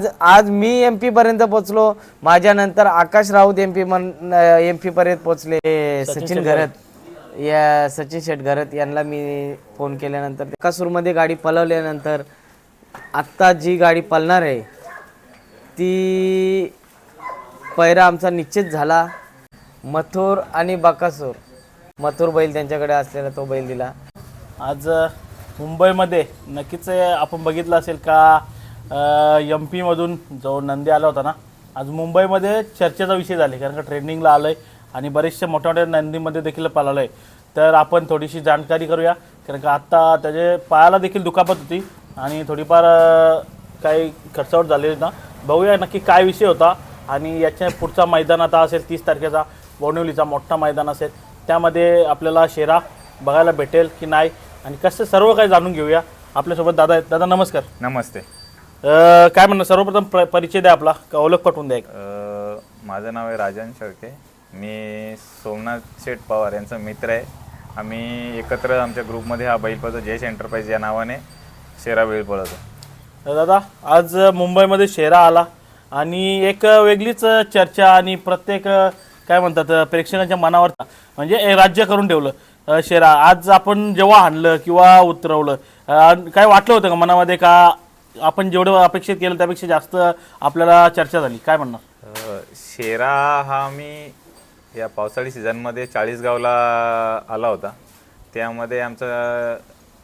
आज- आज मी M P पर्यंत पोहोचलो माझ्यानंतर आकाश राऊत एम पी मन एम पी पर्यंत पोहोचले सचिन घरत. या सचिन शेट घरत यांना मी फोन केल्यानंतर कासूरमध्ये गाडी पलवल्यानंतर आत्ता जी गाडी पळणार आहे ती पैरा आमचा निश्चित झाला. मथुर आणि बकासूर. मथुर बैल त्यांच्याकडे असलेला तो बैल दिला. आज मुंबईमध्ये नक्कीच आपण बघितलं असेल का एम पीमधून जो नंदी आला होता ना. आज मुंबईमध्ये चर्चेचा विषय झाले कारण का ट्रेंडिंगला आलं आहे आणि बरेचशा मोठ्या मोठ्या नंदीमध्ये देखील पळालं आहे तर आपण थोडीशी जाणकारी करूया कारण का आत्ता त्याचे पायाला देखील दुखापत होती आणि थोडीफार काही खर्चावट झालेली ना. बघूया नक्की काय विषय होता आणि याच्या पुढचा मैदान आता असेल तीस तारखेचा बोनिवलीचा मोठा मैदान असेल. त्यामध्ये आपल्याला शेरा बघायला भेटेल की नाही आणि कसं सर्व काही जाणून घेऊया. आपल्यासोबत दादा आहेत. दादा नमस्कार. नमस्ते. अं, काय म्हणणं? सर्वप्रथम प्र परिचय द्या आपला. का ओळख पटवून द्या एक. अ, माझं नाव आहे राजन शेळके. मी सोमनाथ शेठ पवार यांचा मित्र आहे. आम्ही एकत्र आमच्या ग्रुपमध्ये हा बैल पळतो. जयेश एंटरप्राइज या नावाने शेरा बैल पळवतो तर दादा आज मुंबईमध्ये शेरा आला आणि एक वेगळीच चर्चा आणि प्रत्येक काय म्हणतात प्रेक्षकांच्या मनावर म्हणजे हे राज्य करून ठेवलं अं, शेरा. आज आपण जेव्हा आणलं किंवा उतरवलं अं, काय वाटलं होतं का मनामध्ये? का आपण जेवढं अपेक्षित केलं त्यापेक्षा जास्त आपल्याला चर्चा झाली. काय म्हणणार? अ, शेरा हा मी या पावसाळी सीझनमध्ये चाळीसगावला आला होता. त्यामध्ये आमचा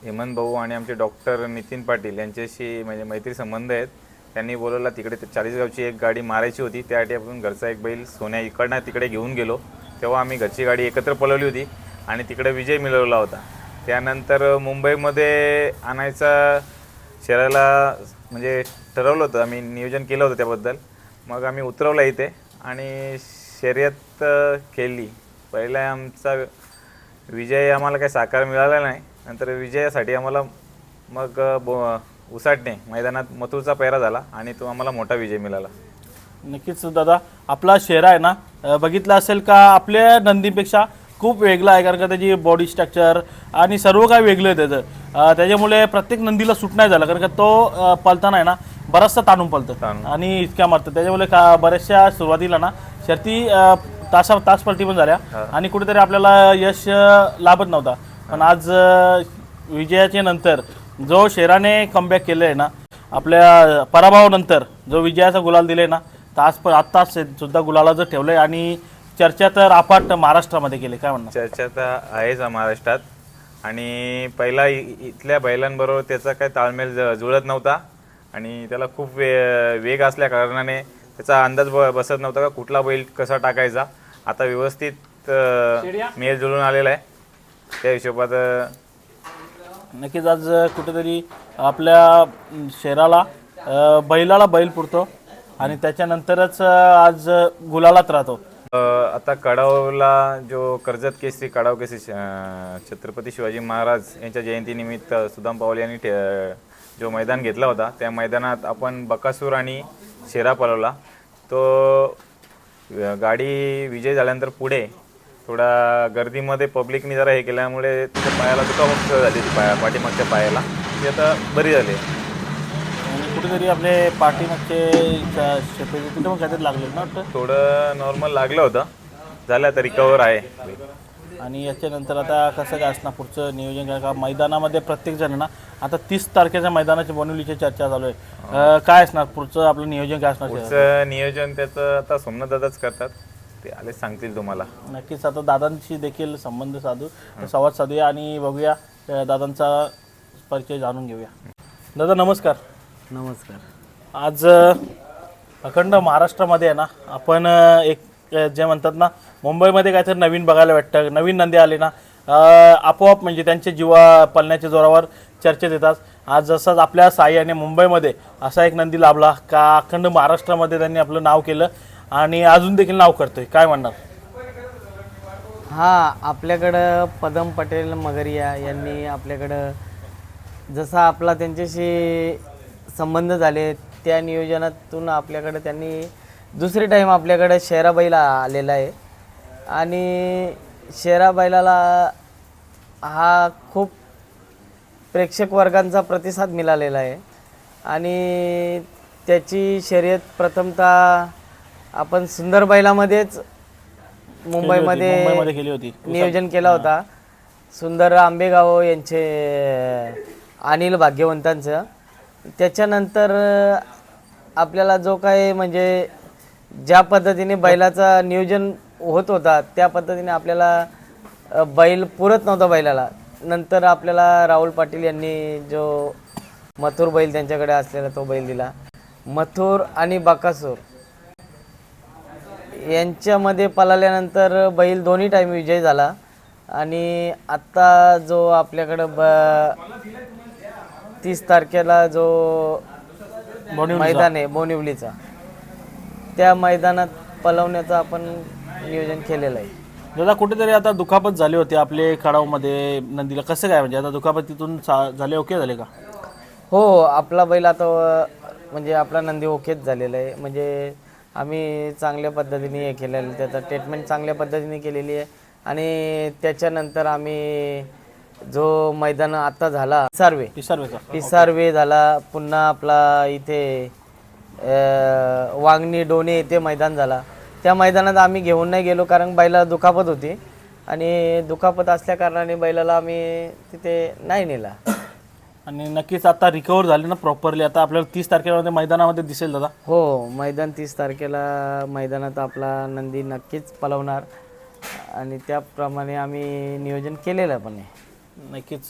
हेमंत भाऊ आणि आमचे डॉक्टर नितीन पाटील यांच्याशी म्हणजे मैत्री संबंध आहेत. त्यांनी बोलवला तिकडे ते चाळीसगावची एक गाडी मारायची होती. त्यासाठी आपण घरचा एक बैल सोन्या इकडनं तिकडे घेऊन गेलो. तेव्हा आम्ही घरची गाडी एकत्र पळवली होती आणि तिकडे विजय मिळवला होता. त्यानंतर मुंबईमध्ये आणायचा शहराला म्हणजे ठरवलं होतं आम्ही नियोजन केलं होतं त्याबद्दल. मग आम्ही उतरवलं इथे आणि शर्यत खेळली. पहिला आमचा विजय आम्हाला काही साकार मिळाला नाही. नंतर विजयासाठी आम्हाला मग बो उसाटणे मैदानात मथुरचा पैरा झाला आणि तो आम्हाला मोठा विजय मिळाला. नक्कीच दादा. आपला शेरा आहे ना? बघितला असेल का आपल्या नंदीपेक्षा? खूप वेगळा आहे कारण का त्याची बॉडी स्ट्रक्चर आणि सर्व काही वेगळं आहे त्याचं. त्याच्यामुळे प्रत्येक नंदीला सूट नाही झाला कारण का तो अं, पळताना आहे ना बराचसा ताणून पळतं. आणि इतक्या मारतं. त्याच्यामुळे का बऱ्याचशा सुरुवातीला ना शर्ती तासा तास पलटी पण झाल्या. आणि कुठेतरी आपल्याला यश लाभत नव्हता. पण आज विजयाच्या नंतर जो शेराने कमबॅक केलं आहे ना आपल्या पराभवानंतर जो विजयाचा गुलाल दिले ना तर आज पण आत्ताच सुद्धा गुलालाचं ठेवलंय. आणि चर्चा तर अपाट महाराष्ट्रामध्ये केली काय म्हणणार? चर्चा तर आहेच हा महाराष्ट्रात. आणि पहिला इ- इथल्या बैलांबरोबर त्याचा काही ताळमेळ ज- जुळत नव्हता. आणि त्याला खूप वे वेग असल्या कारणाने त्याचा अंदाज ब बसत नव्हता का कुठला बैल कसा टाकायचा. आता व्यवस्थित अ, मेल जुळून आलेला आहे. त्या हिशोबात अ, नक्कीच आज कुठेतरी आपल्या अं, शहराला अं, बैलाला बैल पुरतो. आणि त्याच्यानंतरच अं, आज गुलालात राहतो. आता कडावला जो कर्जत केसरी कडाव केसरी छत्रपती शिवाजी महाराज यांच्या जयंतीनिमित्त सुदाम पावले यांनी ठे- जो मैदान घेतला होता त्या मैदानात आपण बकासूर आणि शेरा पळवला. तो गाडी विजय झाल्यानंतर पुढे थोडा गर्दीमध्ये पब्लिकनी जरा हे केल्यामुळे तिच्या पायाला दुखापत झाली ती पाया पाठीमागच्या पायाला. ती आता बरी झाली कुठेतरी आपले पाठीमागचे शेपे तिथे पण काहीतरी लागले ना वाटतं? थोडं नॉर्मल लागलं होतं. झालं आता रिकवर आहे. आणि याच्यानंतर आता कसं काय असणार पुढचं नियोजन? काय का मैदानामध्ये प्रत्येक जण ना आता तीस तारखेच्या मैदानाची बनवलीची चर्चा चालू आहे. अं, काय असणार? पुढचं आपलं नियोजन काय असणार? पुढचं नियोजन त्याचं आता सोमनाथ दादाच करतात. ते आले सांगतील तुम्हाला. नक्कीच आता दादांशी देखील संबंध साधू संवाद साधूया आणि बघूया अं, दादांचा परिचय जाणून घेऊया. दादा नमस्कार. नमस्कार. आज अ, अखंड महाराष्ट्रामध्ये आहे ना आपण अ, एक अ, जे म्हणतात ना मुंबईमध्ये काहीतरी नवीन बघायला भेटतं नवीन नंदी आले ना अ, आपोआप म्हणजे त्यांच्या जीवा पलण्याच्या जोरावर चर्चेत येतात. आज जसंच आपल्या साह्याने मुंबईमध्ये असा एक नंदी लाभला का अखंड महाराष्ट्रामध्ये त्यांनी आपलं नाव केलं आणि अजून देखील नाव करतोय. काय म्हणणार? हा आपल्याकडं पदम पटेल मगरिया यांनी आपल्याकडं जसा आपला त्यांच्याशी संबंध झाले त्या नियोजनातून आपल्याकडं त्यांनी दुसरी टाईम आपल्याकडं शेरा बैला आलेला आहे. आणि शेरा बैलाला हा खूप प्रेक्षक वर्गांचा प्रतिसाद मिळालेला आहे. आणि त्याची शर्यत प्रथमतः आपण सुंदर बैलामध्येच मुंबईमध्ये मुंबईमध्ये केली होती. नियोजन केला होता. सुंदर आंबेगाव यांचे अनिल भाग्यवंतांचं. त्याच्यानंतर आपल्याला जो काय म्हणजे ज्या पद्धतीने बैलाचा नियोजन होत होता त्या पद्धतीने आपल्याला बैल पुरत नव्हता बैलाला. नंतर आपल्याला राहुल पाटील यांनी जो मथुर बैल त्यांच्याकडे असलेला तो बैल दिला. मथुर आणि बाकासूर यांच्यामध्ये पळाल्यानंतर बैल दोन्ही टाईम विजय झाला. आणि आत्ता जो आपल्याकडं ब तीस तारखेला जो मैदान आहे बोनिवलीचा. त्या मैदानात पलवण्याचं आपण नियोजन केलेलं आहे. दादा कुठेतरी आता दुखापत झाली होती आपले कडावमध्ये नंदीला. कसं काय म्हणजे आता दुखापत तिथून सा- झाले ओके झाले का? हो आपला बैल आता अ, म्हणजे आपला नंदी ओकेच झालेला आहे. म्हणजे आम्ही चांगल्या पद्धतीने हे केलेलं आहे. त्याचं ट्रीटमेंट चांगल्या पद्धतीने केलेली आहे. आणि त्याच्यानंतर आम्ही जो मैदान आता झाला सार्वे पिसारवे पिसारवे झाला पुन्हा आपला इथे अ, वांगणी डोणे येथे मैदान झाला. त्या मैदानात आम्ही घेऊन नाही गेलो कारण बैलाला दुखापत होती. आणि दुखापत असल्या कारणाने बैलाला आम्ही तिथे नाही नेला. आणि नक्कीच आता रिकवर झाले ना प्रॉपरली आता आपल्याला तीस तारखेला मैदानामध्ये दिसेल दादा. हो मैदान तीस तारखेला मैदानात आपला नंदी नक्कीच पलवणार. आणि त्याप्रमाणे आम्ही नियोजन केलेलं पण आहे. नक्कीच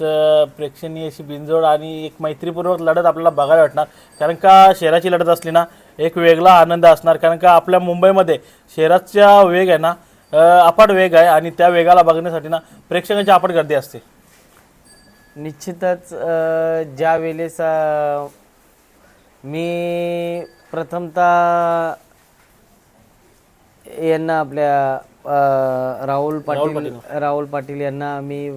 प्रेक्षणीय अशी बिनजोड आणि एक मैत्रीपूर्वक लढत आपल्याला बघायला वाटणार कारण का शहराची लढत असली ना एक वेगळा आनंद असणार. कारण का आपल्या मुंबईमध्ये शहराचा वेग आहे ना अं, अफाट वेग आहे आणि त्या वेगाला बघण्यासाठी ना प्रेक्षकांची अफाट गर्दी असते. निश्चितच ज्या वेळेस मी प्रथमतः यांना आपल्या राहुल पाटील. राहुल पाटील यांना मी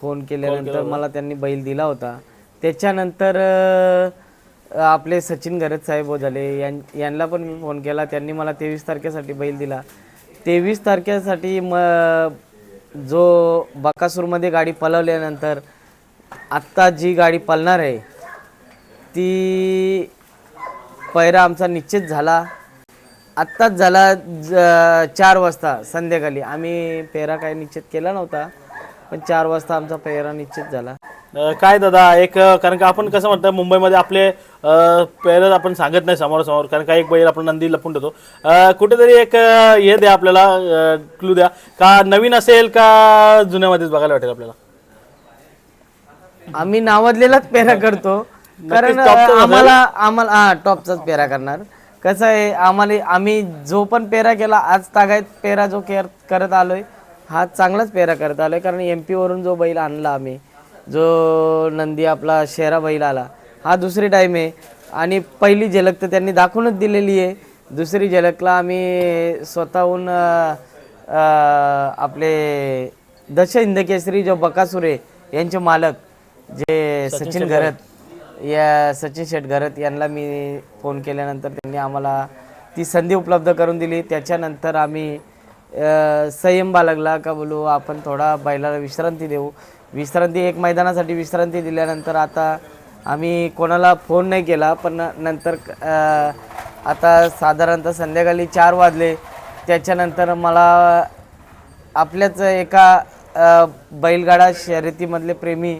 फोन केल्यानंतर मला त्यांनी बैल दिला होता. त्याच्यानंतर आपले सचिन गरज साहेब झाले. यां यांना पण मी फोन केला. त्यांनी मला तेवीस तारखेसाठी बैल दिला. तेवीस तारखेसाठी म जो बकासूरमध्ये गाडी पळवल्यानंतर आत्ता जी गाडी पळणार आहे ती पैरा आमचा निश्चित झाला. आत्ताच झाला ज- चार वाजता संध्याकाळी. आम्ही पेरा काही निश्चित केला नव्हता पण चार वाजता आमचा पेरा निश्चित झाला. अं, काय दादा एक अं, कारण का आपण कसं म्हणतो मुंबईमध्ये आपले पेरच आपण सांगत नाही समोरासमोर कारण का एक बैल आपण नंदी लपून ठेवतो. अं, कुठेतरी एक अं, हे द्या आपल्याला क्लू द्या. का नवीन असेल का जुन्यामध्येच बघायला वाटेल आपल्याला? आम्ही नावाजलेलाच पेरा करतो. कारण आम्हाला आम्हाला हा टॉपचाच पेरा करणार. कसं आहे आम्हाला आम्ही जो पण पेरा केला आज तागायत पेरा जो केअर करत आलोय हा चांगलाच पेरा करत आलोय कारण एम वरून जो बैल आणला आम्ही जो नंदी आपला शेरा बैल आला हा दुसरी टाईम आहे. आणि पहिली झलक तर त्यांनी दाखवूनच दिलेली आहे. दुसरी झलकला आम्ही स्वतःहून आपले दश हिंद केसरी जो बकासुरे यांचे मालक जे सचिन घरत. या सचिन शेठघरत यांना मी फोन केल्यानंतर त्यांनी आम्हाला ती संधी उपलब्ध करून दिली. त्याच्यानंतर आम्ही अ, संयम बाळगला का बोलू आपण थोडा बैलाला विश्रांती देऊ. विश्रांती एक मैदानासाठी विश्रांती दिल्यानंतर आता आम्ही कोणाला फोन नाही केला पण नंतर आता साधारणतः संध्याकाळी चार वाजले. त्याच्यानंतर मला आपल्याच एका बैलगाडा शर्यतीमधले प्रेमी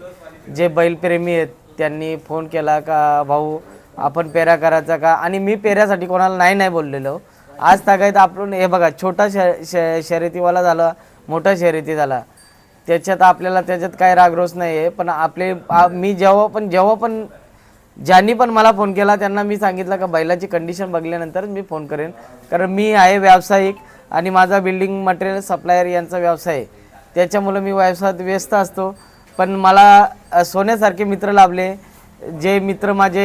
जे बैलप्रेमी आहेत त्यांनी फोन केला का भाऊ आपण पेऱ्या करायचा का? आणि मी पेऱ्यासाठी कोणाला नाही नाही बोललेलो. आज तागायत आपण हे बघा छोटा श श- शर्यतीवाला झाला मोठा शर्यती झाला. त्याच्यात आपल्याला त्याच्यात काही रागरोस नाही आहे पण आपले मी जेव्हा पण जेव्हा पण ज्यांनी पण मला फोन केला त्यांना मी सांगितलं का बैलाची कंडिशन बघल्यानंतर मी फोन करेन. कारण मी आहे व्यावसायिक आणि माझा बिल्डिंग मटेरियल सप्लायर यांचा व्यवसाय आहे. त्याच्यामुळं मी व्यवसायात व्यस्त असतो. पण मला सोन्यासारखे मित्र लाभले जे मित्र माझे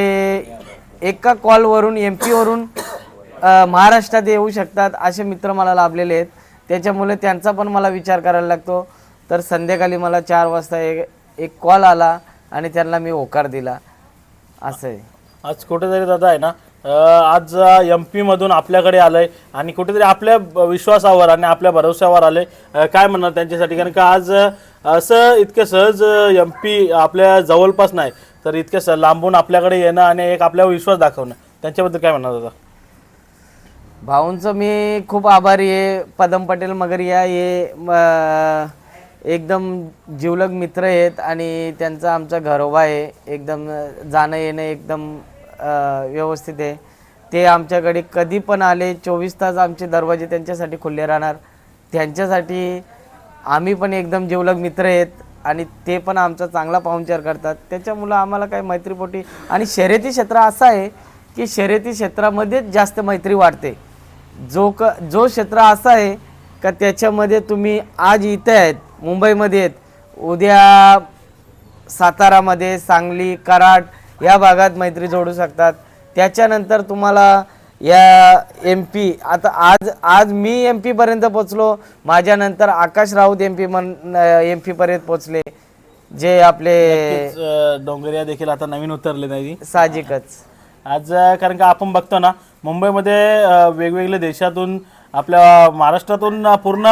एका कॉलवरून एम पीवरून महाराष्ट्रात येऊ शकतात असे मित्र मला लाभलेले आहेत. त्याच्यामुळे त्यांचा पण मला विचार करायला लागतो. तर संध्याकाळी मला चार वाजता एक एक कॉल आला आणि त्यांना मी होकार दिला. असं आहे. आज कुठेतरी दादा आहे ना आज एम पीमधून आपल्याकडे आपल्याकडे आलंय आणि कुठेतरी आपल्या विश्वासावर आणि आपल्या भरोश्यावर आले काय म्हणणार त्यांच्यासाठी? कारण का आज असं इतकं सहज एम पी आपल्या जवळपास नाही. तर इतकं स- लांबून आपल्याकडे येणं आणि एक आपल्यावर विश्वास दाखवणं. त्यांच्याबद्दल काय म्हणणार दादा? भाऊंचं मी खूप आभारी आहे. पदम पटेल मगरिया हे एकदम जिवलग मित्र आहेत आणि त्यांचा आमचा घरोबा आहे. एकदम जाणं येणं एकदम व्यवस्थित आहे. ते आमच्याकडे कधी पण आले चोवीस तास आमचे दरवाजे त्यांच्यासाठी खुले राहणार. त्यांच्यासाठी आम्ही पण एकदम जिवलग मित्र आहेत आणि ते पण आमचा चांगला पाहुणचार करतात. त्याच्यामुळं आम्हाला काही मैत्रीपोटी आणि शर्यती क्षेत्र असं आहे की शर्यती क्षेत्रामध्येच जास्त मैत्री वाढते. जो क जो क्षेत्र असं आहे का त्याच्यामध्ये तुम्ही आज इथे आहेत मुंबईमध्ये आहेत उद्या सातारामध्ये सांगली कराड या भागात मैत्री जोडू शकतात. त्याच्यानंतर तुम्हाला या एम पी आता आज आज मी एम पीपर्यंत पोचलो. माझ्यानंतर आकाश राऊत एम पी म्हण एम पीपर्यंत पोचले. जे आपले डोंगरिया देखील आता नवीन उतरले नाही साहजिकच. आज कारण का आपण बघतो ना मुंबईमध्ये वेगवेगळ्या देशातून आपल्या महाराष्ट्रातून पूर्ण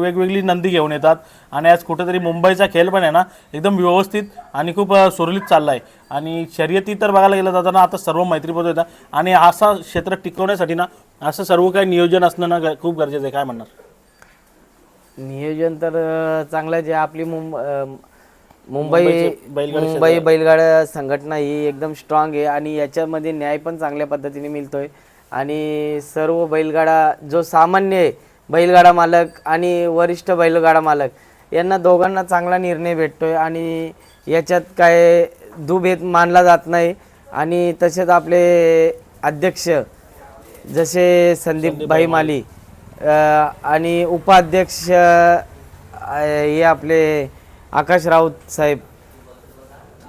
वेगवेगळी नंदी घेऊन येतात. आणि आज कुठेतरी मुंबईचा खेळ पण आहे ना एकदम व्यवस्थित आणि खूप सुरळीत चालला आहे आणि शर्यती तर बघायला गेलं जाताना आता सर्व मैत्रीपूर्ण येतात. आणि असा क्षेत्र टिकवण्यासाठी ना असं सर्व काही नियोजन असणं ना ग- खूप गरजेचं आहे. काय म्हणणार? नियोजन तर अं, चांगलंच आहे. आपली मुंब अं, मुंबई मुंबईचे बैलगाडी मुंबई बैलगाड्या संघटना ही एकदम स्ट्रॉंग आहे. आणि याच्यामध्ये न्याय पण चांगल्या पद्धतीने मिळतोय. आणि सर्व बैलगाडा जो सामान्य आहे बैलगाडा मालक आणि वरिष्ठ बैलगाडा मालक यांना दोघांना चांगला निर्णय भेटतोय आणि याच्यात काय दुभेद मानला जात नाही. आणि तसेच आपले अध्यक्ष जसे संदीप भाई माली आणि उपाध्यक्ष हे आपले आकाश राऊत साहेब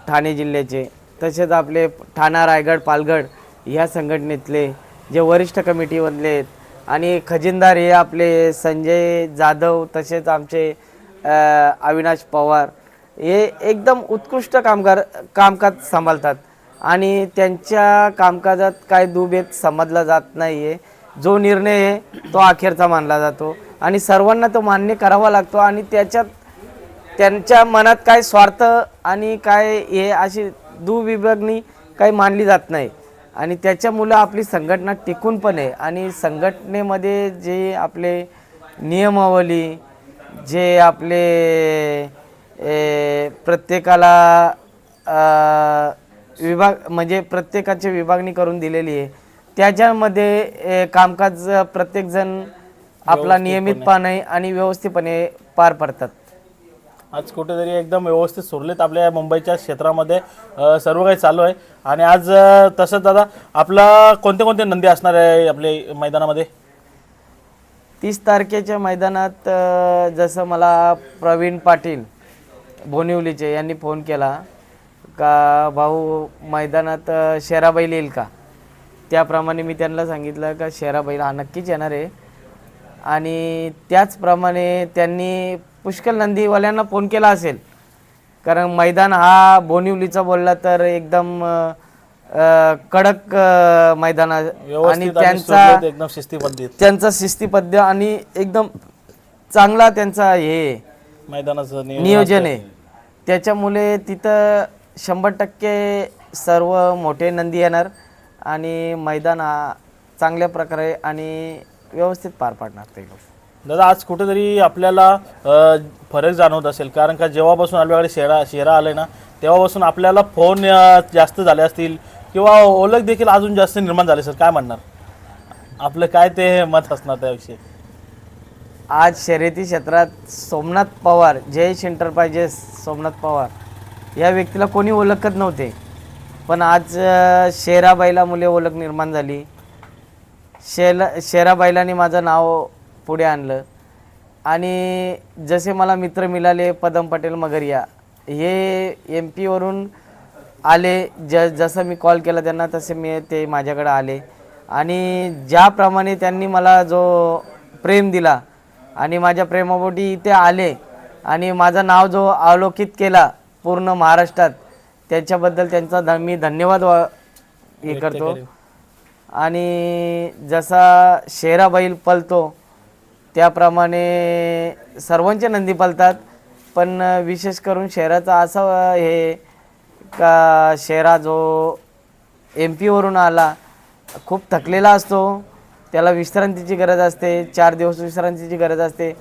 ठाणे जिल्ह्याचे. तसेच आपले ठाणा रायगड पालघर ह्या संघटनेतले जे वरिष्ठ कमिटीमधले आहेत. आणि खजिनदार हे आपले संजय जाधव तसेच आमचे अविनाश पवार हे एकदम उत्कृष्ट कामगार कामकाज सांभाळतात. आणि त्यांच्या कामकाजात काय दुभेद समजला जात नाही आहे जो निर्णय आहे तो अखेरचा मानला जातो. आणि सर्वांना तो मान्य करावा लागतो आणि त्याच्यात त्यांच्या मनात काय स्वार्थ आणि काय हे अशी दुविभागणी काही मानली जात नाही. आणि त्याच्यामुळं आपली संघटना टिकून पण आहे. आणि संघटनेमध्ये जे आपले नियमावली जे आपले प्रत्येकाला विभाग म्हणजे प्रत्येकाची विभागणी करून दिलेली आहे. त्याच्यामध्ये कामकाज प्रत्येकजण आपला नियमितपणे आणि व्यवस्थितपणे पार पडतात. आज कुठेतरी एकदम व्यवस्थित सुरलेत आपल्या मुंबईच्या क्षेत्रामध्ये अ, सर्व काही चालू आहे. आणि आज अ, तसंच दादा आपला कोणते कोणते नंदी असणार आहे आपले मैदानामध्ये? तीस तारखेच्या मैदानात अ, जसं मला प्रवीण पाटील बोनिवलीचे यांनी फोन केला का भाऊ मैदानात अ, शेराबाईल येईल का? त्याप्रमाणे मी त्यांना सांगितलं का शेराबाईल हा नक्कीच येणार आहे. आणि त्याचप्रमाणे त्यांनी पुष्कळ नंदीवाल्यांना फोन केला असेल. कारण मैदान हा बोनिवलीचा बोलला तर एकदम कडक मैदान. आणि त्यांचा एकदम शिस्तीबद्धित त्यांचा शिस्तीपद्य आणि एकदम चांगला त्यांचा हे मैदानाचं नियोजन नियोजन आहे. त्याच्यामुळे तिथं शंभर टक्के सर्व मोठे नंदी येणार आणि मैदान हा चांगल्या प्रकारे आणि व्यवस्थित पार पाडणार ते लोक. दादा आज कुठेतरी आपल्याला अ, फरक जाणवत असेल. कारण का जेव्हापासून आपल्याकडे शेरा शेरा आले ना तेव्हापासून आपल्याला फोन अ, जास्त झाले असतील किंवा ओळख देखील अजून जास्त निर्माण झाले असेल. काय म्हणणार? आपलं काय ते मत असणार त्याविषयी? आज शर्यती क्षेत्रात सोमनाथ पवार जयेश एंटरप्राइजेस सोमनाथ पवार या व्यक्तीला कोणी ओळखत नव्हते. पण आज अ, मुले ओळख निर्माण झाली. शेला शेराबाईलाने माझं नाव पुढे आणलं. आणि जसे मला मित्र मिळाले पदम पटेल मगरिया हे एम पीवरून आले. ज जसं मी कॉल केला त्यांना तसे मी ते माझ्याकडे आले. आणि ज्याप्रमाणे त्यांनी मला जो प्रेम दिला आणि माझ्या प्रेमापोटी इथे आले आणि माझं नाव जो अवलोकित केला पूर्ण महाराष्ट्रात त्याच्याबद्दल त्यांचा ध मी धन्यवाद हे करतो. आणि जसा शेरा बैल पलतो त्याप्रमाणे सर्वांचे नंदी पलतात. पण विशेष करून शहराचा असं हे का शेरा जो एम पीवरून आला खूप थकलेला असतो. त्याला विश्रांतीची गरज असते. चार दिवस विश्रांतीची गरज असते.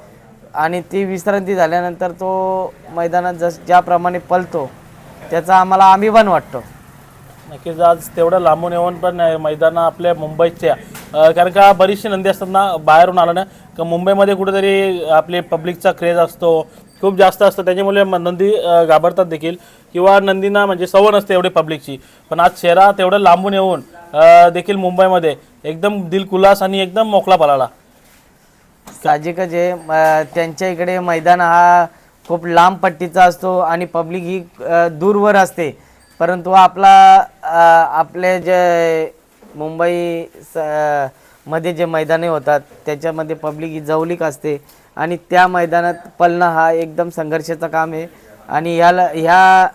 आणि ती विश्रांती झाल्यानंतर तो मैदानात जस ज्याप्रमाणे पलतो त्याचा आम्हाला अभिमान वाटतो. नक्कीच आज तेवढं लांबून येऊन पण मैदान आपल्या मुंबईच्या कारण का बरीचशी नंदी असतात ना बाहेरून आलं ना का मुंबईमध्ये कुठेतरी आपले पब्लिकचा क्रेज असतो खूप जास्त असतं त्याच्यामुळे नंदी घाबरतात देखील. किंवा नंदींना म्हणजे सवय नसते एवढी पब्लिकची. पण आज शहरा तेवढं लांबून येऊन देखील मुंबईमध्ये एकदम दिलकुलास आणि एकदम मोकळा पलाला साहजिकच आहे. त्यांच्या इकडे मैदान हा खूप लांब पट्टीचा असतो आणि पब्लिक ही दूरवर असते. परंतु आपला आपले जे मुंबई स- मध्ये जे मैदाने होतात त्याच्यामध्ये पब्लिक ही जवळीक असते आणि त्या मैदानात पळणं हा एकदम संघर्षाचं काम आहे. आणि ह्याला ह्या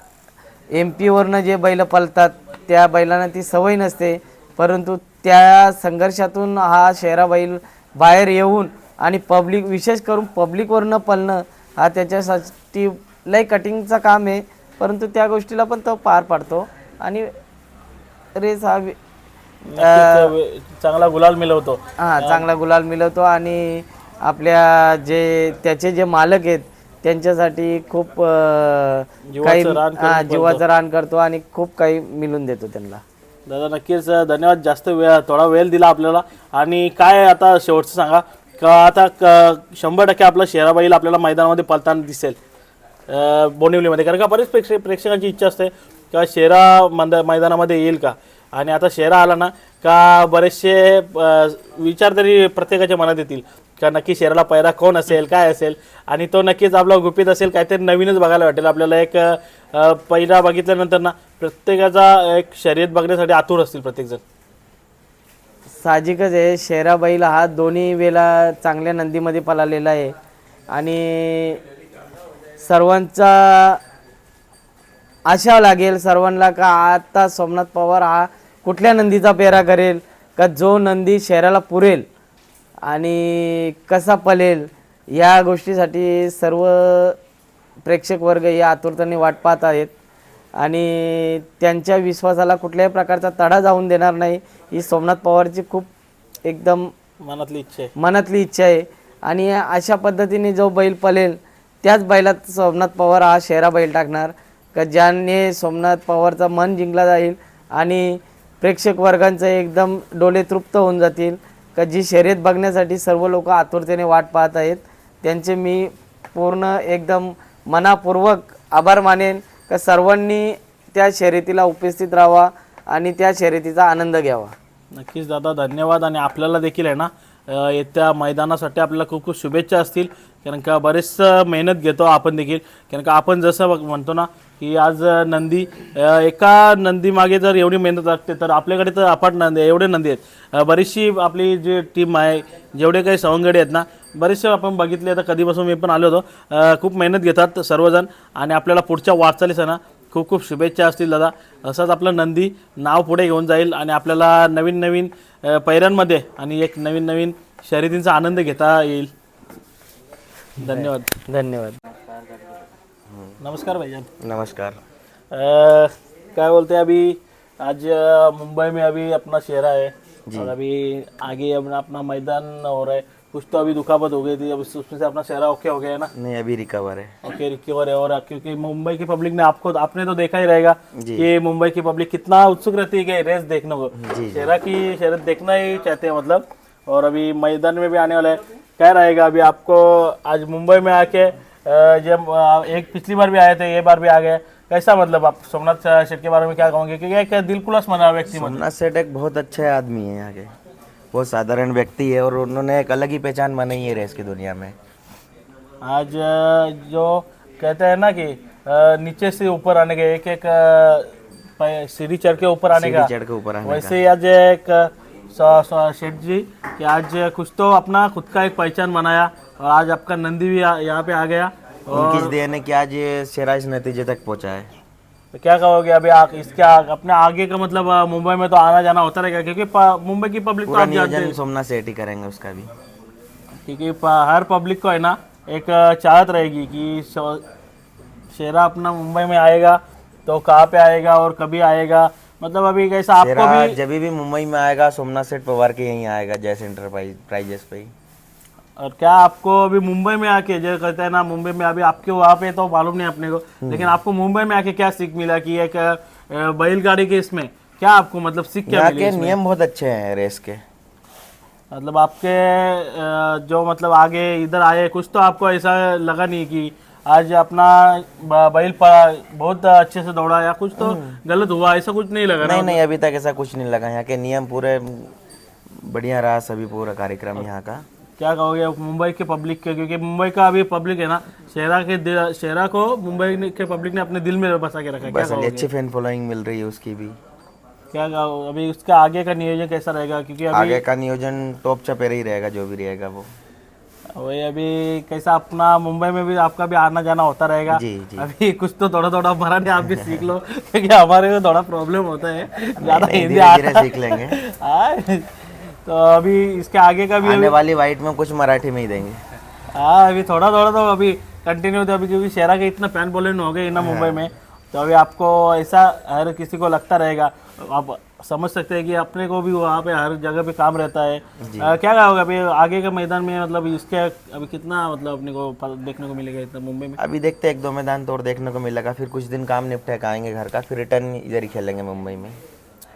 एम पीवरनं जे बैल पळतात त्या बैलांना ती सवय नसते. परंतु त्या संघर्षातून हा शहरा बैल बाहेर येऊन आणि पब्लिक विशेष करून पब्लिकवरनं पळणं हा त्याच्यासाठी लय कटिंगचं काम आहे. परंतु त्या गोष्टीला पण तो पार पाडतो. आणि रेस हा वि- नक्कीच वे- चांगला गुलाल मिळवतो. हा चांगला गुलाल मिळवतो आणि आपल्या जे त्याचे जे मालक आहेत त्यांच्यासाठी खूप अं, काही रान हा जीवाचं रान करतो आणि खूप काही मिळून देतो त्यांना. दादा नक्कीच धन्यवाद. जास्त वेळ थोडा वेळ दिला आपल्याला. आणि काय आता शेवटचं सांगा? का आता क- शंभर टक्के आपलं शेराबाईल आपल्याला मैदानामध्ये पळताना दिसेल. अं, बोनिवलीमध्ये. कारण का बरेच प्रेक्षक प्रेक्षकांची इच्छा असते. का शेरा मंद मैदानामध्ये येईल का? आणि आता शेरा आला ना का बरेचसे विचार तरी प्रत्येकाच्या मनात येतील. का नक्की शेराला पैरा कोण असेल काय असेल? आणि तो नक्कीच आपला गुपित असेल काहीतरी नवीनच बघायला वाटेल. आपल्याला एक पैरा पहिला बघितल्यानंतर ना प्रत्येकाचा एक शर्यत बघण्यासाठी आतुर असतील प्रत्येकजण. साहजिकच आहे. शेरा बैल हा दोन्ही वेळा चांगल्या नंदीमध्ये पळालेला आहे. आणि सर्वांचा आशा लागेल सर्वांना का आता सोमनाथ पवार हा कुठल्या नंदीचा पेरा करेल? का जो नंदी शहराला पुरेल? आणि कसा पलेल या गोष्टीसाठी सर्व प्रेक्षक वर्ग या आतुरतेने वाट पाहत आहेत. आणि त्यांच्या विश्वासाला कुठल्याही प्रकारचा तडा जाऊन देणार नाही. ही सोमनाथ पवारची खूप एकदम मनातली इच्छा आहे. मनातली इच्छा आहे. आणि अशा पद्धतीने जो बैल पलेल त्याच बैलात सोमनाथ पवार हा शेरा बैल टाकणार. का ज्याने सोमनाथ पवारचा मन जिंकला जाईल आणि प्रेक्षक वर्गांचं एकदम डोळे तृप्त होऊन जातील का जी शर्यत बघण्यासाठी सर्व लोक आतुरतेने वाट पाहत आहेत त्यांचे मी पूर्ण एकदम मनापूर्वक आभार मानेन का सर्वांनी त्या शर्यतीला उपस्थित राहावा आणि त्या शर्यतीचा आनंद घ्यावा. नक्कीच दादा धन्यवाद. आणि आपल्याला देखील आहे ना येत्या मैदानासाठी आपल्याला खूप खूप शुभेच्छा असतील. कारण का बरेच मेहनत घेतो आपण देखील. कारण का आपण जसं म्हणतो ना की आज नंदी अ, एका नंदी मागे जर एवढी मेहनत लागते तर आपल्याकडे तर अपाट नंदी एवढे नंदी आहेत. अ, बरीचशी आपली जी टीम आहे जेवढे काही सवंगडी आहेत ना बरेचसे आपण बघितले आता कधीपासून मी पण आलो होतो. अ, खूप मेहनत घेतात सर्वजण आणि आपल्याला पुढच्या वाटचालीस आहे ना खूप खूप शुभेच्छा असतील दादा. असंच आपलं नंदी नाव पुढे घेऊन जाईल आणि आपल्याला नवीन नवीन अ, पैऱ्यांमध्ये आणि एक नवीन नवीन शर्यतींचा आनंद घेता येईल. धन्यवाद. धन्यवाद. नमस्कार भाईजान नमस्कार। क्या बोलते हैं अभी? आज मुंबई में अभी अपना शेरा है और अभी आगे अपना अपना मैदान हो रहा है। कुछ तो अभी दुखापत हो गई थी अब उसमें से अपना शेरा ओके हो गया है ना? नहीं अभी रिकवर है। ओके रिकवर है। और क्योंकि मुंबई की पब्लिक ने आपको आपने तो देखा ही रहेगा कि मुंबई की पब्लिक कितना उत्सुक रहती है कि रेस देखने को। शेरा की शरत देखना ही चाहते हैं मतलब। और अभी मैदान में भी आने वाला है। क्या रहेगा अभी आपको? आज मुंबई में आके जब एक पिछली बार भी आए थे ये बार भी आ गए। कैसा मतलब आप सोमनाथ शेठ के बारे में क्या कहोगे? क्योंकि एक दिलकुलस मना व्यक्ति मतलब सोमनाथ सेठ एक बहुत अच्छे आदमी है यहाँ के। बहुत साधारण व्यक्ति है और उन्होंने एक अलग ही पहचान बनाई है रेस की दुनिया में। आज जो कहते हैं ना कि नीचे से ऊपर आने के एक एक सीढ़ी चढ़ के ऊपर आने का। चढ़ के ऊपर आने वैसे आज एक शेठ जी कि आज कुछ तो अपना खुद का एक पहचान बनाया। और आज आपका नंदी भी यहाँ पे आ गया उनकी देन है कि आज ये शेरा इस नतीजे तक पहुँचा है। तो क्या कहोगे अभी आ, इसके अपने आगे का मतलब मुंबई में तो आना जाना होता रहेगा क्योंकि मुंबई की पब्लिक तो आप जानते सोमनाथ सेठ ही करेंगे उसका भी। क्योंकि हर पब्लिक को है ना एक चाहत रहेगी कि शेरा अपना मुंबई में आएगा तो कहाँ पे आएगा और कभी आएगा? मतलब अभी कैसा आपको भी जब भी मुंबई में आएगा सोमनाथ सेठ पवार के यहीं आएगा जैसे इंटरप्राइज प्राइजेस पे ही। और क्या आपको अभी मुंबई में आके जो कहते हैं ना मुंबई में अभी आपके वहाँ पे तो मालूम नहीं अपने को लेकिन आपको मुंबई में आके क्या सीख मिला कि एक बैलगाड़ी के इसमें क्या आपको मतलब सीख क्या मिली? नियम बहुत अच्छे हैं रेस के। मतलब आपके जो मतलब आगे इधर आए कुछ तो आपको ऐसा लगा नहीं कि आज अपना बैल पर बहुत अच्छे से दौड़ा या कुछ तो गलत हुआ ऐसा कुछ नहीं लगा नहीं नहीं अभी तक ऐसा कुछ नहीं लगा। यहाँ के नियम पूरे बढ़िया रहा सभी पूरा कार्यक्रम यहाँ का। क्या कहोगे? मुंबई के पब्लिक के क्योंकि मुंबई का अभी पब्लिक है ना। शहरा के शहरा को मुंबई के पब्लिक ने अपने दिल में बसा के रखा है। क्या बस कहोगे? अच्छी फ़ैन फॉलोइंग मिल रही है उसकी भी। क्या कहो? अभी उसका आगे का नियोजन कैसा रहेगा? क्योंकि अभी आगे का नियोजन टॉप चपेरे ही रहेगा जो भी रहेगा वो। वही अभी कैसा अपना मुंबई में भी आपका भी आना जाना होता रहेगा। जी, जी। अभी कुछ तो थोड़ा थोड़ा मराठी आप भी सीख लो। क्योंकि हमारे को थोड़ा प्रॉब्लम होता है। ज़्यादा हिंदी धीरे सीख लेंगे। तो अभी इसके आगे का भी आने वाली वाइट में कुछ मराठी में ही देंगे। हाँ अभी थोड़ा थोड़ा तो अभी कंटिन्यू तो अभी क्योंकि शहरा के इतना फ़ैन फॉलोइंग हो गए ना मुंबई में तो अभी आपको ऐसा हर किसी को लगता रहेगा। आप समझ सकते हैं कि अपने को भी वहाँ पे हर जगह पे काम रहता है। आ, क्या होगा अभी आगे के मैदान में मतलब इसके अभी कितना मतलब अपने को देखने को मिलेगा इतना मुंबई में? अभी देखते हैं एक दो मैदान तो और देखने को मिलेगा फिर कुछ दिन काम निपटे के आएँगे घर का फिर रिटर्न इधर ही खेलेंगे मुंबई में।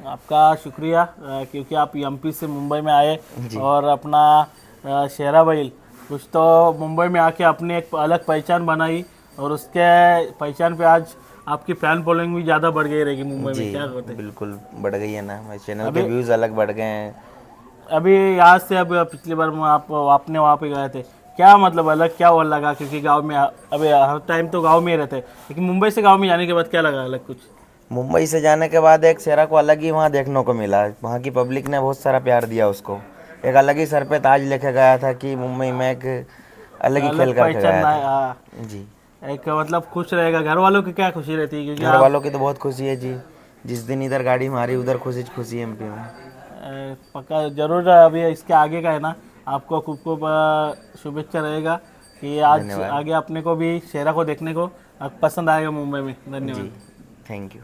आपका शुक्रिया क्योंकि आप एमपी से मुंबई में आए और अपना शेरा बैल कुछ तो मुंबई में आके अपनी एक अलग पहचान बनाई और उसके पहचान पे आज आपकी फ़ैन फॉलोइंग भी ज़्यादा बढ़ गई रहेगी मुंबई में क्या कहते हैं? बिल्कुल बढ़ गई है ना चैनल के व्यूज़ अलग बढ़ गए हैं। अभी यहाँ से अब पिछली बार आप आपने वहाँ पे गए थे क्या मतलब अलग क्या वो लगा? क्योंकि गाँव में अभी हर टाइम तो गाँव में ही रहते लेकिन मुंबई से गाँव में जाने के बाद क्या लगा अलग कुछ? मुंबई से जाने के बाद एक शेरा को अलग ही वहाँ देखने को मिला। वहाँ की पब्लिक ने बहुत सारा प्यार दिया उसको। एक अलग ही सर पे ताज लेके गया था कि मुंबई में एक अलग ही खेल पहचान गया था। हाँ, जी। एक मतलब खुश रहेगा। घर वालों की क्या खुशी रहती है? क्योंकि घर वालों की तो बहुत खुशी है जी। जिस दिन इधर गाड़ी मारी उधर खुशी खुशी एमपी में। पक्का ज़रूर अभी इसके आगे का है ना आपको खूब खूब शुभेच्छा रहेगा कि आज आगे अपने को भी शेरा को देखने को पसंद आएगा मुंबई में। धन्यवाद। Thank you